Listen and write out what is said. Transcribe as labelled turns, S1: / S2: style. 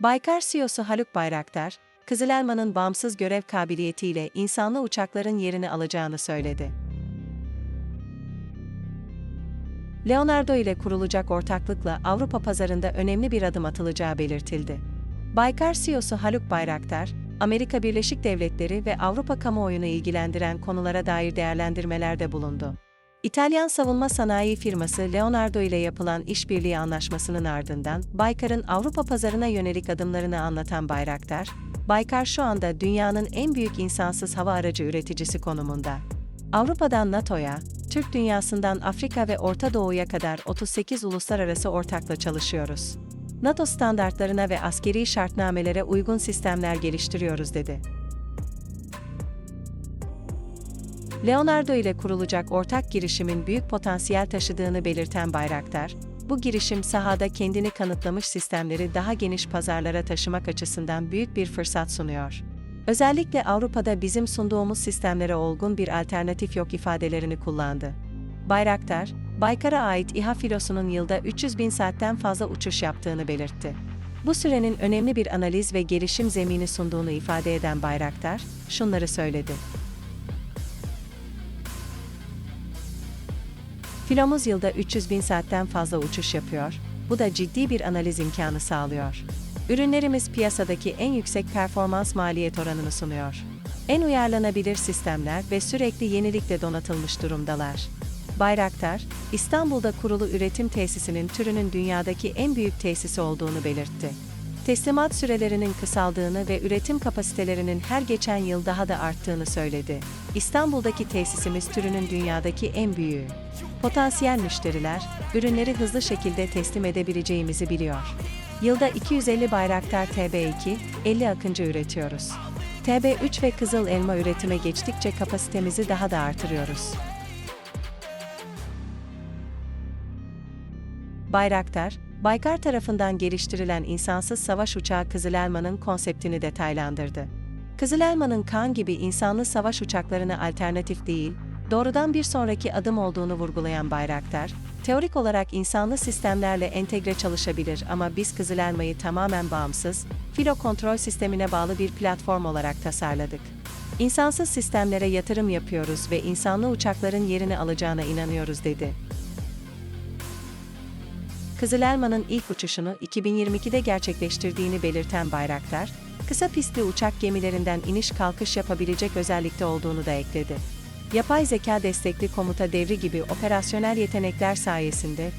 S1: Baykar CEO'su Haluk Bayraktar, Kızıl Elma'nın bağımsız görev kabiliyetiyle insanlı uçakların yerini alacağını söyledi. Leonardo ile kurulacak ortaklıkla Avrupa pazarında önemli bir adım atılacağı belirtildi. Baykar CEO'su Haluk Bayraktar, Amerika Birleşik Devletleri ve Avrupa kamuoyunu ilgilendiren konulara dair değerlendirmelerde bulundu. İtalyan savunma sanayi firması Leonardo ile yapılan işbirliği anlaşmasının ardından Baykar'ın Avrupa pazarına yönelik adımlarını anlatan Bayraktar, Baykar şu anda dünyanın en büyük insansız hava aracı üreticisi konumunda. Avrupa'dan NATO'ya, Türk dünyasından Afrika ve Orta Doğu'ya kadar 38 uluslararası ortakla çalışıyoruz. NATO standartlarına ve askeri şartnamelere uygun sistemler geliştiriyoruz dedi. Leonardo ile kurulacak ortak girişimin büyük potansiyel taşıdığını belirten Bayraktar, bu girişim sahada kendini kanıtlamış sistemleri daha geniş pazarlara taşımak açısından büyük bir fırsat sunuyor. Özellikle Avrupa'da bizim sunduğumuz sistemlere olgun bir alternatif yok ifadelerini kullandı. Bayraktar, Baykar'a ait İHA filosunun yılda 300 bin saatten fazla uçuş yaptığını belirtti. Bu sürenin önemli bir analiz ve gelişim zemini sunduğunu ifade eden Bayraktar, şunları söyledi. Filomuz yılda 300 bin saatten fazla uçuş yapıyor, bu da ciddi bir analiz imkanı sağlıyor. Ürünlerimiz piyasadaki en yüksek performans maliyet oranını sunuyor. En uyarlanabilir sistemler ve sürekli yenilikle donatılmış durumdalar. Bayraktar, İstanbul'da kurulu üretim tesisinin türünün dünyadaki en büyük tesisi olduğunu belirtti. Teslimat sürelerinin kısaldığını ve üretim kapasitelerinin her geçen yıl daha da arttığını söyledi. İstanbul'daki tesisimiz türünün dünyadaki en büyüğü. Potansiyel müşteriler, ürünleri hızlı şekilde teslim edebileceğimizi biliyor. Yılda 250 Bayraktar TB2, 50 Akıncı üretiyoruz. TB3 ve Kızıl Elma üretime geçtikçe kapasitemizi daha da artırıyoruz. Bayraktar, Baykar tarafından geliştirilen insansız savaş uçağı Kızıl Elma'nın konseptini detaylandırdı. Kızıl Elma'nın Kaan gibi insanlı savaş uçaklarına alternatif değil, doğrudan bir sonraki adım olduğunu vurgulayan Bayraktar, teorik olarak insanlı sistemlerle entegre çalışabilir ama biz Kızıl Elma'yı tamamen bağımsız, filo kontrol sistemine bağlı bir platform olarak tasarladık. İnsansız sistemlere yatırım yapıyoruz ve insanlı uçakların yerini alacağına inanıyoruz dedi. Kızıl Elma'nın ilk uçuşunu 2022'de gerçekleştirdiğini belirten Bayraktar, kısa pistli uçak gemilerinden iniş kalkış yapabilecek özellikte olduğunu da ekledi. Yapay zeka destekli komuta devri gibi operasyonel yetenekler sayesinde